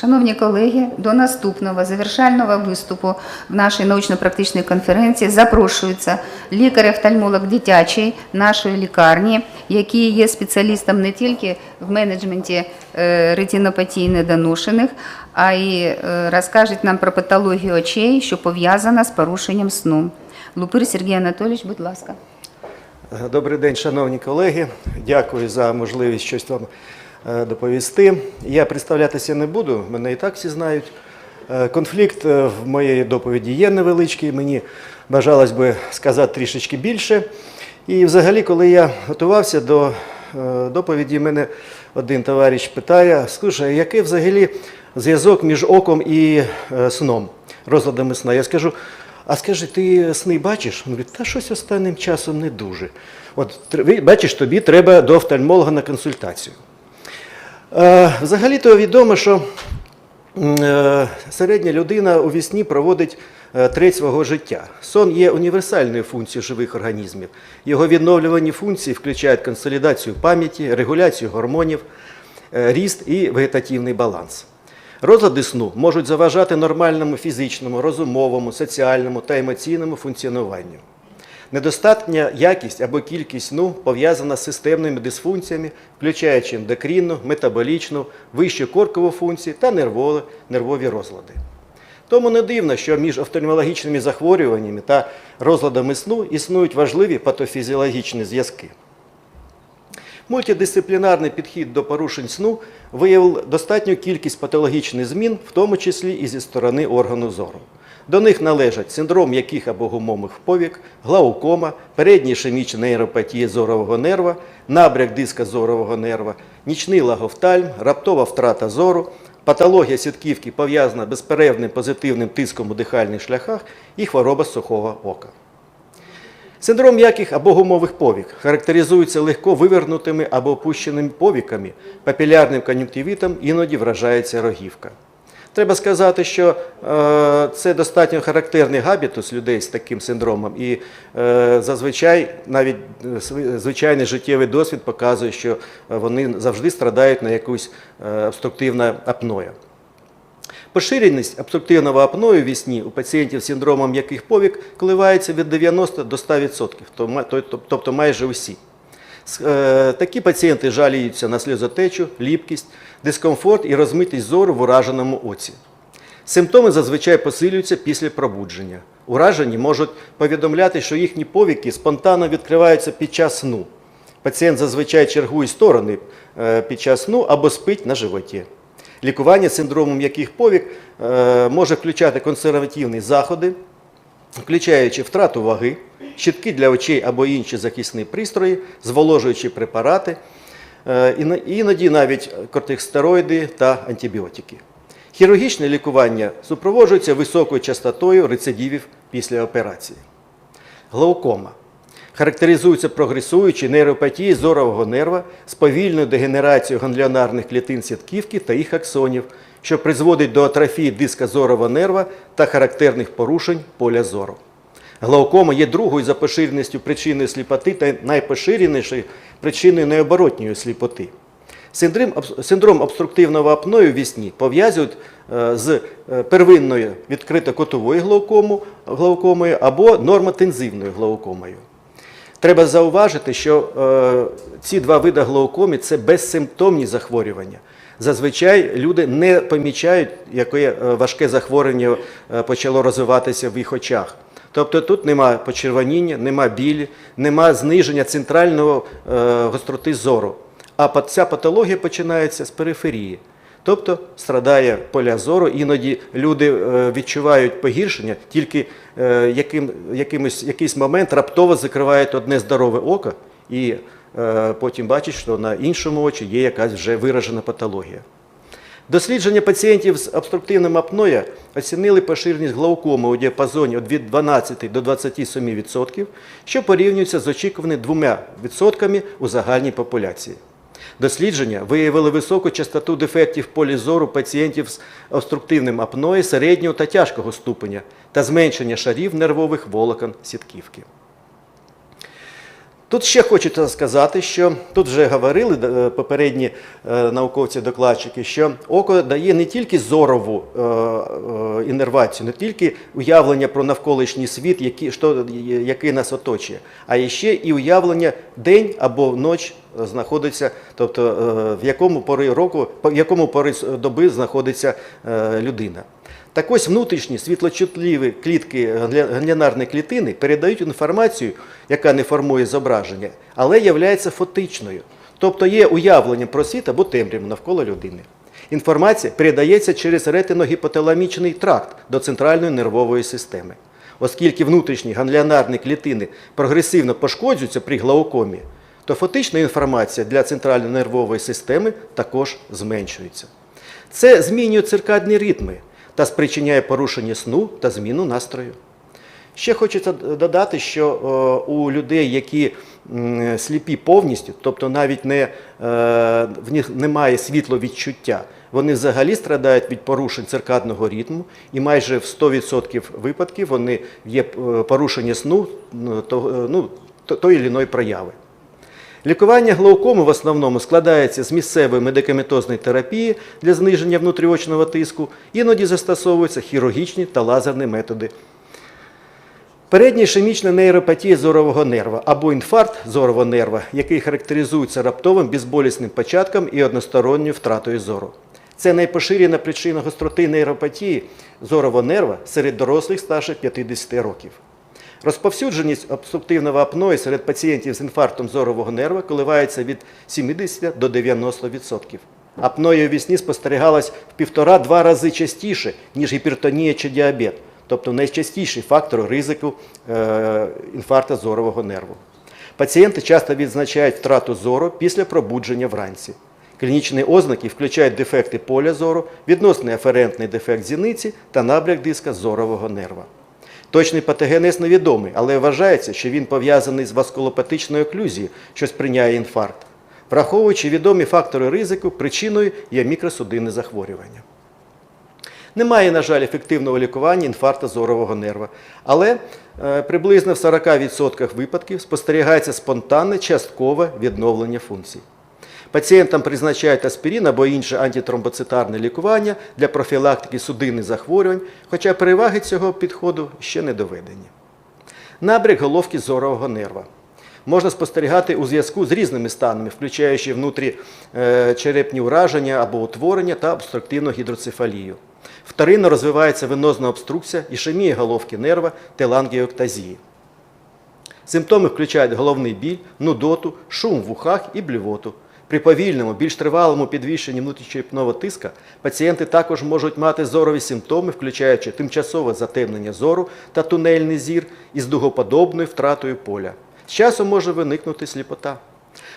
Шановні колеги, до наступного завершального виступу в нашій научно-практичній конференції запрошується лікар-офтальмолог дитячий нашої лікарні, який є спеціалістом не тільки в менеджменті е, ретинопатії недоношених, а й е, розкаже нам про патологію очей, що пов'язана з порушенням сну. Лупир Сергій Анатолійович, будь ласка. Добрий день, шановні колеги. Дякую за можливість щось вам доповісти. Я представлятися не буду, мене і так всі знають. Е, Конфлікт е, в моєї доповіді є невеличкий, мені бажалось би сказати трішечки більше. І взагалі, коли я готувався до е, доповіді, мене один товариш питає: слушай, який взагалі зв'язок між оком і е, сном, розладами сна? Я скажу, а скажи, ти сни бачиш? Він говорить, та щось останнім часом не дуже. От бачиш, тобі треба до офтальмолога на консультацію. Е, Взагалі-то відомо, що е, середня людина у вісні проводить е, треть свого життя. Сон є універсальною функцією живих організмів. Його відновлювані функції включають консолідацію пам'яті, регуляцію гормонів, ріст і вегетативний баланс. Розлади сну можуть заважати нормальному фізичному, розумовому, соціальному та емоційному функціонуванню. Недостатня якість або кількість сну пов'язана з системними дисфункціями, включаючи ендокрінну, метаболічну, вищу коркову функцію та нервові, нервові розлади. Тому не дивно, що між офтальмологічними захворюваннями та розладами сну існують важливі патофізіологічні зв'язки. Мультидисциплінарний підхід до порушень сну виявив достатню кількість патологічних змін, в тому числі і зі сторони органу зору. До них належать синдром яких або гумових повік, глаукома, передня ішемічна нейропатія зорового нерва, набряк диска зорового нерва, нічний лагофтальм, раптова втрата зору, патологія сітківки пов'язана безперервним позитивним тиском у дихальних шляхах і хвороба сухого ока. Синдром м'яких або гумових повік характеризується легко вивернутими або опущеними повіками, папілярним кон'юнктивітом іноді вражається рогівка. Треба сказати, що е, це достатньо характерний габітус людей з таким синдромом, і е, зазвичай навіть е, звичайний життєвий досвід показує, що е, вони завжди страдають на якусь е, обструктивне апноє. Поширеність обструктивного апною в у пацієнтів з синдромом м'яких повік коливається від 90 до 100%, то ма- то- то- тобто майже усі. Е, Такі пацієнти жаліються на сльозотечу, ліпкість, дискомфорт і розмитість зору в ураженому оці. Симптоми зазвичай посилюються після пробудження. Уражені можуть повідомляти, що їхні повіки спонтанно відкриваються під час сну. Пацієнт зазвичай чергує сторони е, під час сну або спить на животі. Лікування синдрому м'яких повік е, може включати консервативні заходи, включаючи втрату ваги, щитки для очей або інші захисні пристрої, зволожуючі препарати, е, іноді навіть кортикостероїди та антибіотики. Хірургічне лікування супроводжується високою частотою рецидивів після операції. Глаукома характеризується прогресуючою нейропатією зорового нерва з повільною дегенерацією гангліонарних клітин сітківки та їх аксонів, що призводить до атрофії диска зорового нерва та характерних порушень поля зору. Глаукома є другою за поширеністю причиною сліпоти та найпоширенішою причиною необоротньої сліпоти. Синдром, обструктивного апною в вісні пов'язують е, з е, первинною відкрито-котовою глаукомою або нормотензивною глаукомою. Треба зауважити, що е, ці два види глаукоми це безсимптомні захворювання. Зазвичай люди не помічають, яке е, важке захворювання е, почало розвиватися в їх очах. Тобто тут нема почервоніння, нема білі, нема зниження центрального е, гостроти зору. А ця патологія починається з периферії. Тобто страдає поля зору, іноді люди е, відчувають погіршення, тільки е, яким, якимось, якийсь момент раптово закривають одне здорове око, і е, потім бачать, що на іншому очі є якась вже виражена патологія. Дослідження пацієнтів з обструктивним апноє оцінили поширеність глаукоми у діапазоні від 12 до 27%, що порівнюється з очікуваними 2% у загальній популяції. Дослідження виявили високу частоту дефектів полі зору пацієнтів з обструктивним апноє середнього та тяжкого ступеня та зменшення шарів нервових волокон сітківки. Тут ще хочеться сказати, що тут вже говорили е, попередні е, науковці-докладчики, що око дає не тільки зорову е, інервацію, не тільки уявлення про навколишній світ, який, нас оточує, а ще і уявлення день або ніч знаходиться, тобто в якому пори року, в якому пори доби знаходиться людина. Так ось внутрішні світлочутливі клітки гля- клітини передають інформацію, яка не формує зображення, але є фотичною. Тобто є уявлення про світ або темряву навколо людини. Інформація передається через ретиногіпоталамічний тракт до центральної нервової системи. Оскільки внутрішні гангліонарні клітини прогресивно пошкоджуються при глаукомі, то фотична інформація для центральної нервової системи також зменшується. Це змінює циркадні ритми та спричиняє порушення сну та зміну настрою. Ще хочеться додати, що е, у людей, які сліпі повністю, тобто навіть не, е, в них немає світловідчуття, вони взагалі страдають від порушень циркадного ритму, і майже в 100% випадків вони є е, порушення сну ну, тої чи іншої прояви. Лікування глаукоми в основному складається з місцевої медикаментозної терапії для зниження внутріочного тиску, іноді застосовуються хірургічні та лазерні методи. Передня ішемічна нейропатія зорового нерва або інфаркт зорового нерва, який характеризується раптовим безболісним початком і односторонньою втратою зору. Це найпоширена причина гостроти нейропатії зорового нерва серед дорослих старше 50 років. Розповсюдженість обструктивного апної серед пацієнтів з інфарктом зорового нерва коливається від 70 до 90%. Апноя у вісні спостерігалась в півтора-два рази частіше, ніж гіпертонія чи діабет, тобто найчастіший фактор ризику е, інфаркту зорового нерву. Пацієнти часто відзначають втрату зору після пробудження вранці. Клінічні ознаки включають дефекти поля зору, відносний аферентний дефект зіниці та набряк диска зорового нерва. Точний патогенез невідомий, але вважається, що він пов'язаний з васкулопатичною оклюзією, що сприяє інфаркт. Враховуючи відомі фактори ризику, причиною є мікросудинне захворювання. Немає, на жаль, ефективного лікування інфаркту зорового нерва, але е, приблизно в 40% випадків спостерігається спонтанне часткове відновлення функцій. Пацієнтам призначають аспірин або інше антитромбоцитарне лікування для профілактики судинних захворювань, хоча переваги цього підходу ще не доведені. Набряк головки зорового нерва. Можна спостерігати у зв'язку з різними станами, включаючи внутрічерепні ураження або утворення та обструктивну гідроцефалію. Вторинно розвивається венозна обструкція, ішемія головки нерва, телангіоктазії. Симптоми включають головний біль, нудоту, шум в ухах і блювоту. При повільному, більш тривалому підвищенні внутрішньопного тиска пацієнти також можуть мати зорові симптоми, включаючи тимчасове затемнення зору та тунельний зір із дугоподобною втратою поля. З часом може виникнути сліпота.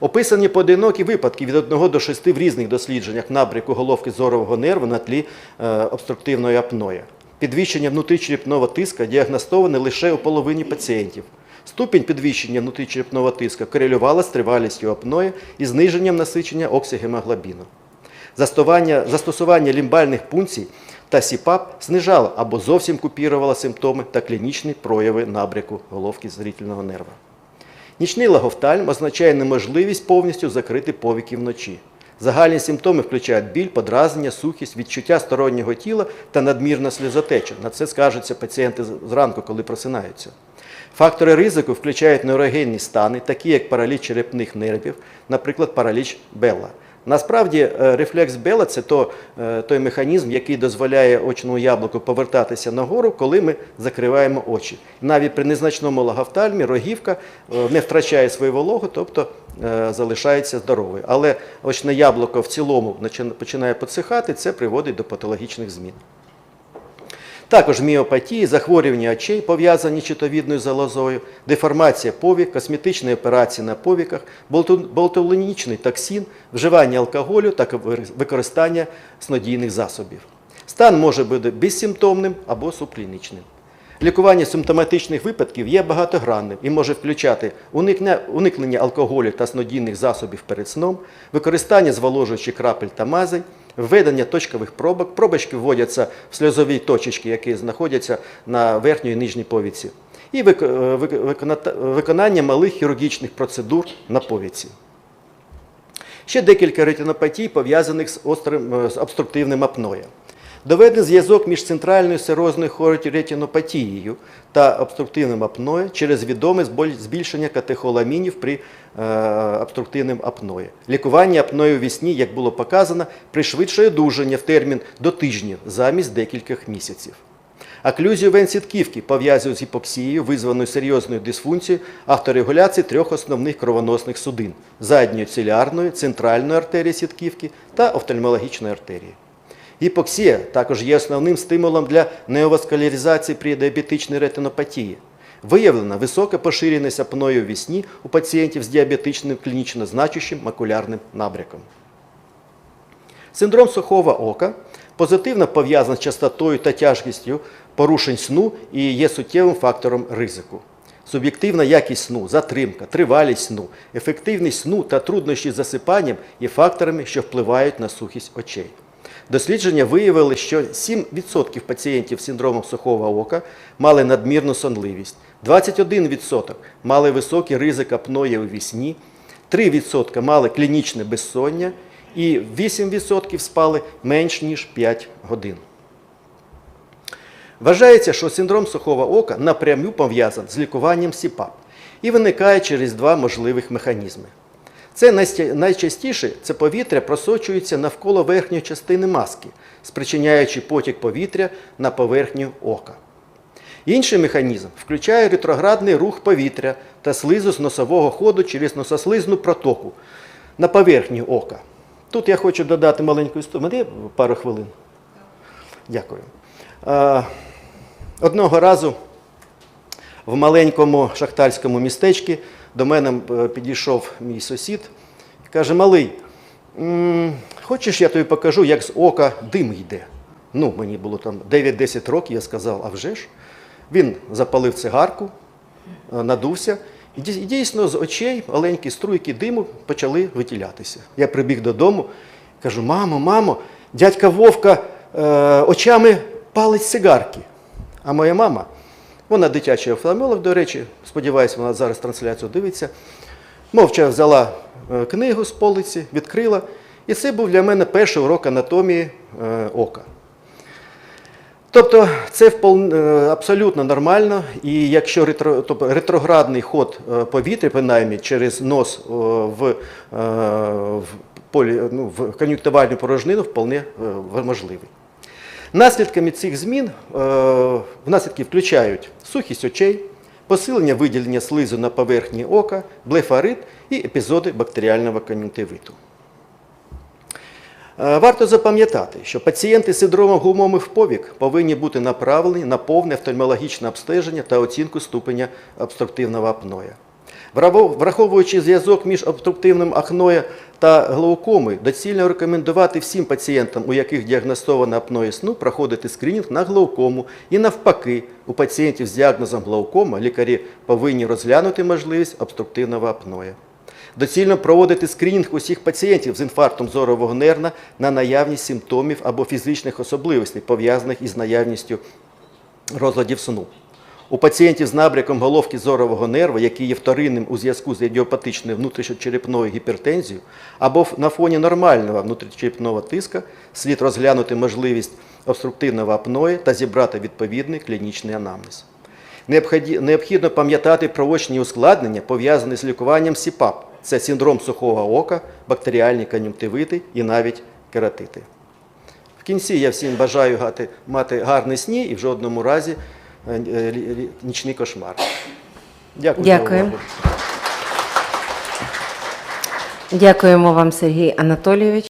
Описані поодинокі випадки від 1 до 6 в різних дослідженнях набряку головки зорового нерву на тлі е, обструктивної апної. Підвищення внутрічерепного тиска діагностоване лише у половині пацієнтів. Ступінь підвищення внутрічерепного тиска корелювала з тривалістю апної і зниженням насичення оксигемоглобіну. Застосування, лімбальних пункцій та СІПАП знижало або зовсім купірувало симптоми та клінічні прояви набряку головки зрительного нерва. Нічний лагофтальм означає неможливість повністю закрити повіки вночі. Загальні симптоми включають біль, подразнення, сухість, відчуття стороннього тіла та надмірна сльозотеча. На це скажуться пацієнти зранку, коли просинаються. Фактори ризику включають нейрогенні стани, такі як параліч черепних нервів, наприклад, параліч Белла. Насправді, е, рефлекс Белла це то, е, той механізм, який дозволяє очному яблуку повертатися нагору, коли ми закриваємо очі. Навіть при незначному лагофтальмі рогівка е, не втрачає свою вологу, тобто залишається здоровою. Але очне яблуко в цілому починає підсихати, це приводить до патологічних змін. Також міопатії, захворювання очей, пов'язані з щитовідною залозою, деформація повік, косметичні операції на повіках, болтулінічний токсин, вживання алкоголю та використання снодійних засобів. Стан може бути безсимптомним або субклінічним. Лікування симптоматичних випадків є багатогранним і може включати уникнення алкоголю та снодійних засобів перед сном, використання зволожуючих крапель та мазей, введення точкових пробок. Пробочки вводяться в сльозові точечки, які знаходяться на верхній і нижній повіці. і е, виконання малих хірургічних процедур на повіці. Ще декілька ретинопатій, пов'язаних з, е, обструктивним апноє. Доведений зв'язок між центральною серозною ретинопатією та обструктивним апноє через відоме збільшення катехоламінів при е, обструктивним апної. Лікування апною в сні, як було показано, пришвидшує одужання в термін до тижнів замість декількох місяців. Оклюзію венсітківки пов'язують з гіпоксією, визваною серйозною дисфункцією авторегуляції трьох основних кровоносних судин задньої цилярної, центральної артерії сітківки та офтальмологічної артерії. Гіпоксія також є основним стимулом для неоваскуляризації при діабетичній ретинопатії. Виявлена висока поширеність апною в вісні у пацієнтів з діабетичним клінічно значущим макулярним набряком. Синдром сухого ока позитивно пов'язаний з частотою та тяжкістю порушень сну і є суттєвим фактором ризику. Суб'єктивна якість сну, затримка, тривалість сну, ефективність сну та труднощі з засипанням є факторами, що впливають на сухість очей. Дослідження виявили, що 7% пацієнтів з синдромом сухого ока мали надмірну сонливість, 21% мали високий ризик апної у вісні, 3% мали клінічне безсоння і 8% спали менш ніж 5 годин. Вважається, що синдром сухого ока напряму пов'язаний з лікуванням СІПАП і виникає через два можливих механізми. Це найчастіше це повітря просочується навколо верхньої частини маски, спричиняючи потік повітря на поверхню ока. Інший механізм включає ретроградний рух повітря та слизу з носового ходу через носослизну протоку на поверхню ока. Тут я хочу додати маленьку історію. Пару хвилин. Дякую. Е, Одного разу в маленькому шахтарському містечку до мене е, підійшов мій сусід і каже: Малий, хочеш, я тобі покажу, як з ока дим йде. Ну, мені було там 9-10 років, я сказав, а вже ж. Він запалив цигарку, е, надувся, і дійсно з очей маленькі струйки диму почали витілятися. Я прибіг додому, кажу: мамо, мамо, дядька Вовка е, очами палить цигарки. А моя мама, вона дитячий офтальмолог, до речі, сподіваюся, вона зараз трансляцію дивиться. Мовча взяла е, книгу з полиці, відкрила. І це був для мене перший урок анатомії е, ока. Тобто це е, абсолютно нормально, і якщо ретро, тобто ретроградний ход повітря, принаймні через нос в, в, полі, ну, в кон'юктивальну порожнину, вполне можливий. Наслідками цих змін е, наслідки включають сухість очей, посилення виділення слизу на поверхні ока, блефарит і епізоди бактеріального кон'юнктивиту. Е, Варто запам'ятати, що пацієнти з синдромом гумових повік повинні бути направлені на повне офтальмологічне обстеження та оцінку ступеня обструктивного апноя. Враховуючи зв'язок між обструктивним апноє та глаукомою, доцільно рекомендувати всім пацієнтам, у яких діагностовано апноє сну, проходити скринінг на глаукому і навпаки, у пацієнтів з діагнозом глаукома лікарі повинні розглянути можливість обструктивного апноя. Доцільно проводити скринінг усіх пацієнтів з інфарктом зорового нерва на наявність симптомів або фізичних особливостей, пов'язаних із наявністю розладів сну. У пацієнтів з набряком головки зорового нерва, який є вторинним у зв'язку з ідіопатичною внутрішньочерепною гіпертензією, або на фоні нормального внутрішньочерепного тиска, слід розглянути можливість обструктивного апної та зібрати відповідний клінічний анамнез. Необхідно пам'ятати про очні ускладнення, пов'язані з лікуванням СІПАП. Це синдром сухого ока, бактеріальні кон'юнктивити і навіть кератити. В кінці я всім бажаю мати гарний сні і в жодному разі нічний кошмар. Дякую. за увагу. Дякуємо вам, Сергій Анатолійович.